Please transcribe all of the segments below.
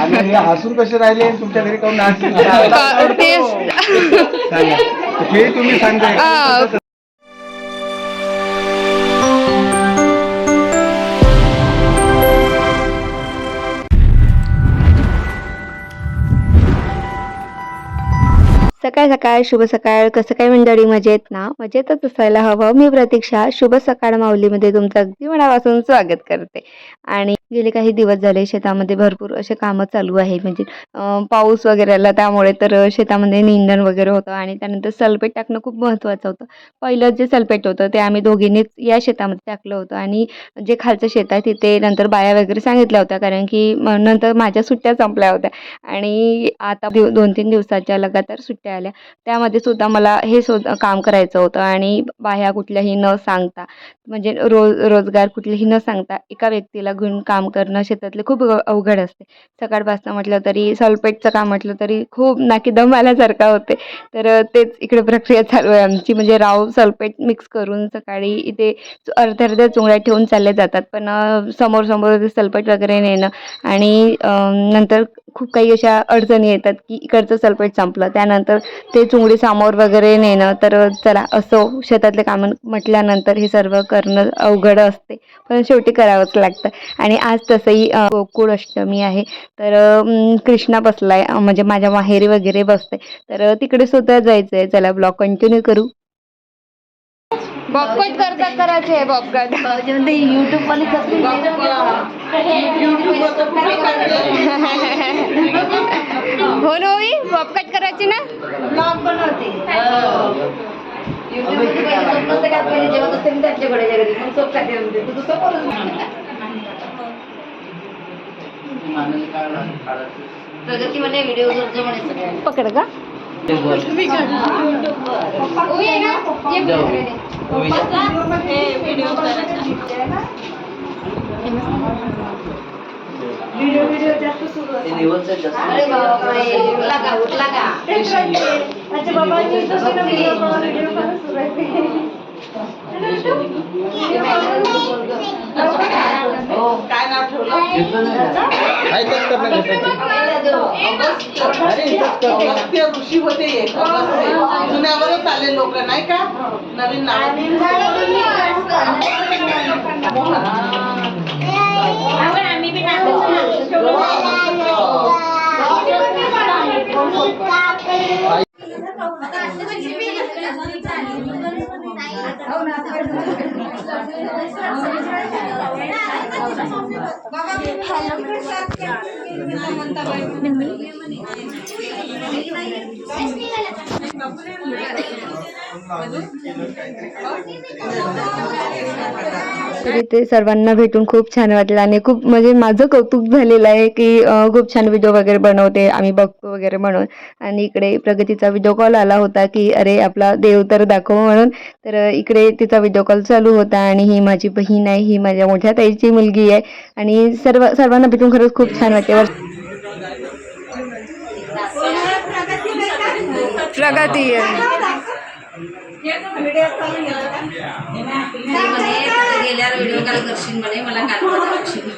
आणि हे हसून कसे राहिले आणि तुमच्या घरी काऊन नाच सांगा हे तुम्ही सांगा सकाळ सकाळ शुभ सकाळ कसं काय मंडळी मजेत ना? मजेतच असायला हवं. मी प्रतीक्षा शुभ सकाळ माऊलीमध्ये तुमचं अगदी मनापासून स्वागत करते. आणि गेले काही दिवस झाले शेतामध्ये भरपूर असे कामं चालू आहे म्हणजे पाऊस वगैरे आला त्यामुळे तर शेतामध्ये निंदण वगैरे होतं आणि त्यानंतर सल्फेट टाकणं खूप महत्त्वाचं होतं. पहिलं जे सल्फेट होतं ते आम्ही दोघींनीच या शेतामध्ये टाकलं होतं. आणि जे खालचं शेत आहे तिथे नंतर बाया वगैरे सांगितल्या होत्या. कारण की नंतर माझ्या सुट्ट्या संपल्या होत्या. आणि आता दोन तीन दिवसाच्या लगातार सुट्ट्या आल्या. त्यामध्ये सुद्धा मला हे सुद्धा काम करायचं होतं आणि बाह्या कुठल्याही न सांगता म्हणजे रोज रोजगार कुठलेही न सांगता एका व्यक्तीला घेऊन काम करणं शेतातले खूप अवघड असते. सकाळपासून म्हटलं तरी सल्पेटचं काम म्हटलं तरी खूप नाकी दम आल्यासारखा होते. तर तेच इकडे प्रक्रिया चालू आहे आमची. म्हणजे राव सल्पेट मिक्स करून सकाळी इथे अर्ध्या अर्ध्या चुंगड्या ठेवून चालले जातात. पण समोर समोर सल्पेट वगैरे नेणं आणि नंतर खूप काही अशा अडचणी येतात की इकडचं सल्फेट संपलं त्यानंतर ते चुंगडी समोर वगैरे नेणं तर चला असो शेतातले कामं म्हटल्यानंतर हे सर्व करणं अवघड असते. पण शेवटी करावंच लागतं. आणि आज तसंही गोकुळ अष्टमी आहे तर कृष्णा बसलाय आहे म्हणजे माझ्या माहेरी वगैरे बसते. तर तिकडे सुद्धा जायचं आहे चला ब्लॉग कंटिन्यू करू. बॉबकट करतात करायचे आहे बॉबकट. युट्यूब वाली हो ना होई बॉबकट करायची ना? प्रगती म्हणे व्हिडिओ करतो म्हणे पकड का व्हिडिओ व्हिडिओ जास्त सुरू अरे उठला का उठला का अच्छा बाबांची व्हिडिओ सुरू आहे काय नाव ठेवलं अगस्त्य ऋषी होते एक अगस्त्य जुन्यावरच आले लोक नाही का नवीन नाव हॅलो तरी इथे सर्वांना भेटून खूप छान वाटलं आणि खूप म्हणजे माझं कौतुक झालेलं आहे की खूप छान व्हिडिओ वगैरे बनवते आम्ही बघतो वगैरे म्हणून. आणि इकडे प्रगतीचा व्हिडिओ कॉल आला होता की अरे आपला देव तर दाखव म्हणून. तर इकडे तिचा व्हिडिओ कॉल चालू होता आणि ही माझी बहीण आहे ही माझ्या मोठ्या ताईची मुलगी आहे. आणि सर्व सर्वांना भेटून खरंच खूप छान वाटते. वर- प्रगती गेल्यावर व्हिडिओ कॉल करशील म्हणे मला काल करशील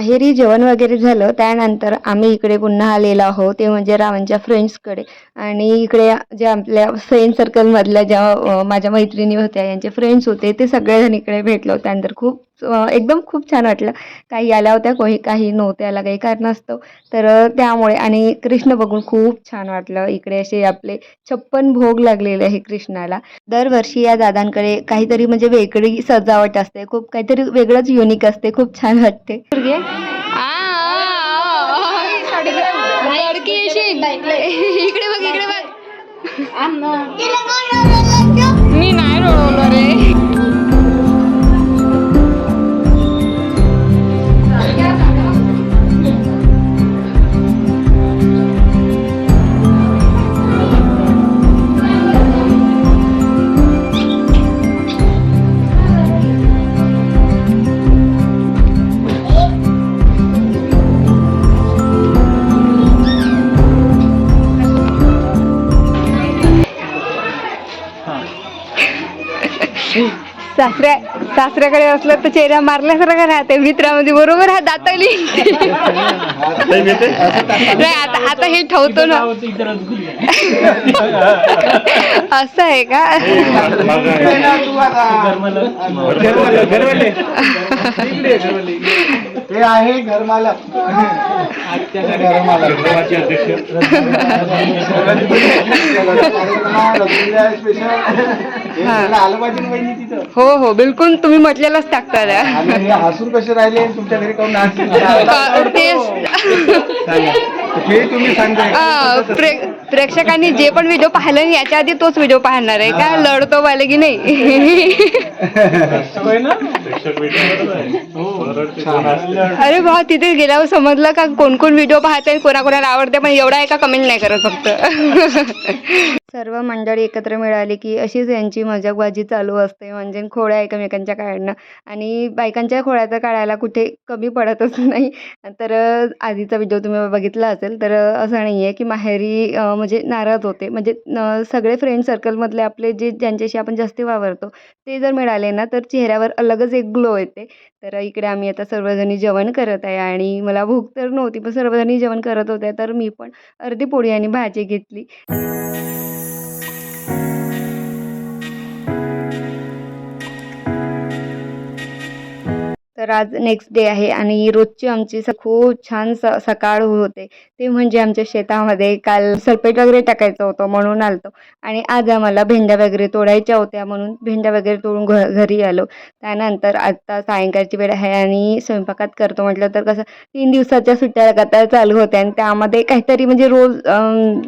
माहेरी जेवण वगैरे झालं त्यानंतर आम्ही इकडे पुन्हा आलेलो आहोत ते म्हणजे रावणच्या फ्रेंड्सकडे आणि इकडे जे आपल्या फ्रेंड सर्कलमधल्या ज्या माझ्या मैत्रिणी होत्या यांचे फ्रेंड्स होते ते सगळेजण इकडे भेटलो त्यानंतर खूप एकदम खूप छान वाटलं काही आल्या होत्या कोही काही नव्हत्या आला काही कारण असतं तर त्यामुळे आणि कृष्ण बघून खूप छान वाटलं इकडे असे आपले छप्पन भोग लागलेले आहे कृष्णाला दरवर्षी या दादांकडे काहीतरी म्हणजे वेगळी सजावट असते खूप काहीतरी वेगळंच युनिक असते खूप छान वाटते इकडे बघ इकडे बघ Sastre. सासऱ्याकडे असलं तर चेहरा मारल्यासारखं राहते मित्रामध्ये बरोबर हा दाताली. नाही आता आता हे ठेवतो ना. असं आहे का? तू आहे घरमालक. हो. हो बिलकुल तुम्ही म्हटलेलंच टाकता त्या. आणि हे हसून कसे राहिले तुमच्या घरी काऊन नाचतील? का- तेच सांगा. हे तुम्ही सांगताय आ, प्रे- प्रेक्षकांनी जे पण व्हिडिओ पाहिलं ना, याच्या आधी तोच व्हिडिओ पाहणार आहे. का लढतो पाहिले की नाही? अरे भाऊ तिथे गेल्यावर समजलं का कोण कोण व्हिडिओ पाहते कोणाकोणाला आवडते पण एवढा एका कमेंट नाही करत फक्त. सर्व मंडळी एकत्र मिळाली की अशीच यांची मजाकबाजी चालू असते. म्हणजे खोड्या एकमेकांच्या काढणं. आणि बायकांच्या खोड्या तर काढायला कुठे कमी पडतच नाही. तर आधीचा व्हिडिओ तुम्ही बघितला असेल तर असं नाही आहे की माहेरी म्हणजे नाराज होते. म्हणजे सगळे फ्रेंड सर्कलमधले आपले जे ज्यांच्याशी आपण जास्ती वावरतो ते जर मिळाले ना तर चेहऱ्यावर अलगच एक ग्लो येते. तर इकडे आम्ही आता सर्वजणी जेवण करत आहे आणि मला भूक तर नव्हती पण सर्वजणी जेवण करत होत्या तर मी पण अर्धी पोळी आणि भाजी घेतली. तर आज नेक्स्ट डे आहे आणि रोजची आमची स खूप छान स सकाळ होते. ते म्हणजे आमच्या शेतामध्ये काल सल्फेट वगैरे टाकायचं होतं म्हणून आलतो. आणि आज आम्हाला भेंड्या वगैरे तोडायच्या होत्या म्हणून भेंड्या वगैरे तोडून घ घरी आलो. त्यानंतर आत्ता सायंकाळची वेळ आहे आणि स्वयंपाकात करतो म्हटलं तर कसं तीन दिवसाच्या सुट्ट्या लगातार चालू होत्या आणि त्यामध्ये काहीतरी म्हणजे रोज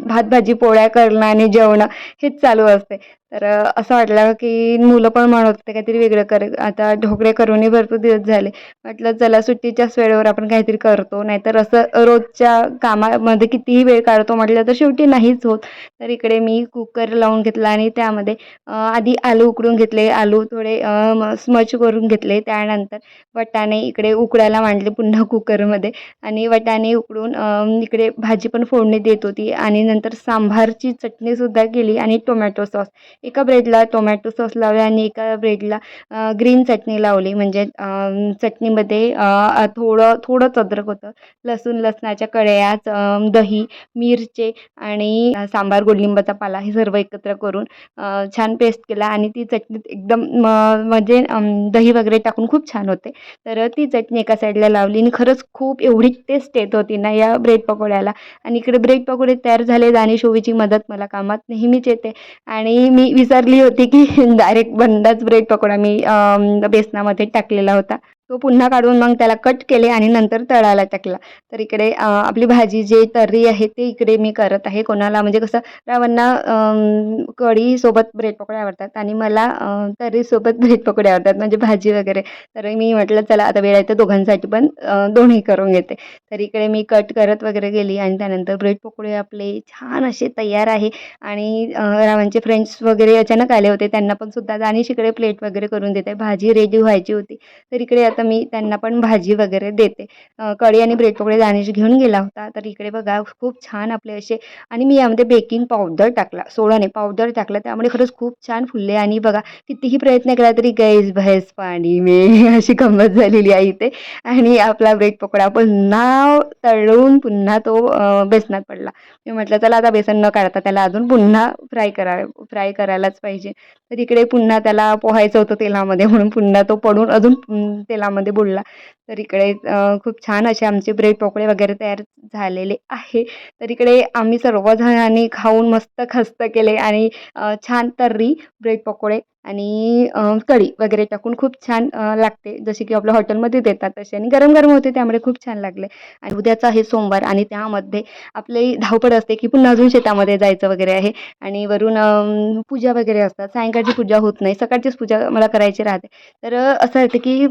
भात भाजी पोळ्या करणं आणि जेवणं हेच चालू असते. तर असं वाटलं की मुलं पण म्हणत होते काहीतरी वेगळं कर आता ढोकळे करूनही भरपूर दिवस झाले. म्हटलं चला सुट्टीच्याच वेळेवर आपण काहीतरी करतो नाहीतर असं रोजच्या कामामध्ये कितीही वेळ काढतो म्हटलं तर शेवटी नाहीच होत. तर इकडे मी कुकर लावून घेतला आणि त्यामध्ये आधी आलू उकडून घेतले आलू थोडे स्मच करून घेतले त्यानंतर वटाणे इकडे उकडायला मांडले पुन्हा कुकरमध्ये आणि वटाणे उकडून इकडे भाजी पण फोडणी देत होती आणि नंतर सांभारची चटणीसुद्धा केली आणि टोमॅटो सॉस. एका ब्रेडला टोमॅटो सॉस लावले आणि एका ब्रेडला ग्रीन चटणी लावली. म्हणजे चटणीमध्ये थोडं थोडंच अद्रक होतं. लसूण लसणाच्या कळ्याच दही मिरचे आणि सांबार गोडलिंबाचा पाला हे सर्व एकत्र करून छान पेस्ट केला आणि ती चटणी एकदम म- म्हणजे दही वगैरे टाकून खूप छान होते. तर ती चटणी एका साईडला लावली आणि खरंच खूप एवढी टेस्ट येत होती ना या ब्रेड पकोड्याला. आणि इकडे ब्रेड पकोडे तयार झाले दानिश ओवीची मदत मला कामात नेहमीच येते. आणि मी विसरली होती की डायरेक्ट बंदाच ब्रेड पकोडा मी बेसनामध्ये टाकलेला होता. तो पुन्हा काढून मग त्याला कट केले आणि नंतर तळायला टाकला. तर इकडे आपली भाजी जे तर्री आहे ते इकडे मी करत आहे. कोणाला म्हणजे कसं रावांना कढीसोबत ब्रेड पकोडे आवडतात आणि मला तर्रीसोबत ब्रेड पकोडे आवडतात म्हणजे भाजी वगैरे. तर मी म्हटलं चला आता वेळ आहे तर दोघांसाठी पण दोन्ही करून घेते. तर इकडे मी कट करत वगैरे गेली आणि त्यानंतर ब्रेड पकोडे आपले छान असे तयार आहे आणि रावांचे फ्रेंड्स वगैरे अचानक आले होते. त्यांना पण सुद्धा आणि इकडे प्लेट वगैरे करून देते. भाजी रेडी व्हायची होती. तर इकडे आता मी त्यांना पण भाजी वगैरे देते. कढी आणि ब्रेड पकोडे दानिश घेऊन गेला होता. तर इकडे बघा खूप छान आपले असे आणि मी यामध्ये बेकिंग पावडर टाकला सोडाने पावडर टाकला. त्यामुळे खरंच खूप छान फुलले. आणि बघा कितीही प्रयत्न केला तरी गैस भैस पाणी मे अशी गंमत झालेली आहे इथे. आणि आपला ब्रेड पकोडा पुन्हा तळून पुन्हा तो बेसनात पडला. मी म्हटलं चला आता बेसन न काढता त्याला अजून पुन्हा फ्राय करा फ्राय करायलाच पाहिजे. तर इकडे पुन्हा त्याला पोहायचं होतं तेलामध्ये म्हणून पुन्हा तो पडून अजून तेला तेलामध्ये बुडला तर इकडे खूप छान असे आमचे ब्रेड पकोडे वगैरे तयार झालेले आहे. तर इकडे आम्ही सर्वजणांनी खाऊन मस्त खस्त केले आणि छान तर्री ब्रेड पकोडे आणि कढी वगैरे टाकून खूप छान लागते. जसे की आपल्या हॉटेलमध्ये देतात तसे आणि गरम गरम होते त्यामुळे खूप छान लागले. आणि उद्याचा आहे सोमवार आणि त्यामध्ये आपली धावपळ असते की पुन्हा अजून शेतामध्ये जायचं वगैरे आहे. आणि वरून पूजा वगैरे असतात. सायंकाळची पूजा होत नाही. सकाळचीच पूजा मला करायची राहते. तर असं येतं की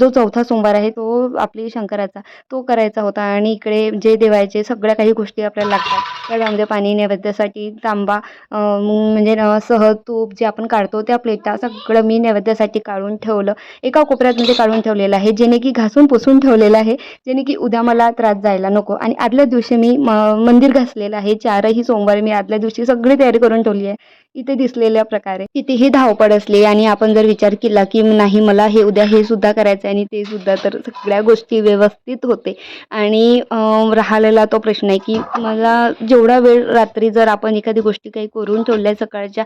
जो चौथा सोमवार आहे तो आपली शंकराचा तो करायचा होता. आणि इकडे जे देवायचे सगळ्या काही गोष्टी आपल्याला लागतात. त्यामध्ये पाणी नैवेद्यासाठी तांबा म्हणजे सह तूप जे आपण काढतो त्या प्लेटा सगळं मी नैवेद्यासाठी काढून ठेवलं. एका कोपऱ्यात म्हणजे काढून ठेवलेलं आहे जेणे की घासून पुसून ठेवलेलं आहे जेणे की उद्या मला त्रास जायला नको. आणि आदल्या दिवशी मी म- मंदिर घासलेलं आहे चारही सोमवारी मी आदल्या दिवशी सगळी तयारी करून ठेवली आहे. इथे दिसलेल्या प्रकारे. कितीही धावपळ असली आणि आपण जर विचार केला की नाही मला हे उद्या हे सुद्धा करायचं आहे आणि ते सुद्धा तर सगळ्या गोष्टी व्यवस्थित होते. आणि राहिलेला तो प्रश्न आहे की मला जेवढा वेळ रात्री जर आपण एखादी गोष्टी काही करून ठेवल्या सकाळच्या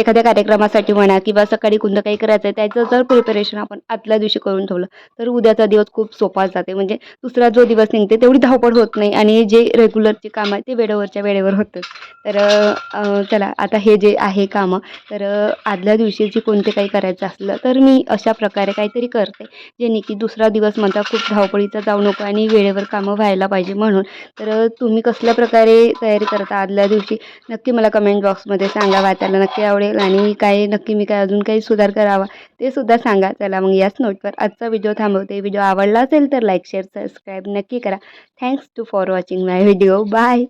एखाद्या कार्यक्रमासाठी म्हणा किंवा सकाळी कोणतं काही करायचं आहे त्याचं जर प्रिपरेशन आपण आतल्या दिवशी करून ठेवलं तर उद्याचा दिवस खूप सोपा जाते. म्हणजे दुसरा जो दिवस निघते तेवढी धावपळ होत नाही आणि जे रेग्युलरचे काम आहे ते वेळेवरच्या वेळेवर होतं. तर चला आता हे जे आहे कामं तर आदल्या दिवशी जे कोणते काही करायचं असलं तर मी अशा प्रकारे काहीतरी करते. जेणे की दुसरा दिवस माझा खूप धावपळीचा जाऊ नको आणि वेळेवर कामं व्हायला पाहिजे म्हणून. तर तुम्ही कसल्या प्रकारे तयारी करता आदल्या दिवशी? नक्की मला कमेंट बॉक्समध्ये सांगा वाचायला नक्की आवडेल आणि काय नक्की मी काय अजून काही सुधार करावा ते सुद्धा सांगा. चला मग याच नोटवर आजचा व्हिडिओ थांबवते. व्हिडिओ आवडला असेल तर लाईक शेअर सबस्क्राईब नक्की करा. Thanks to for watching my video bye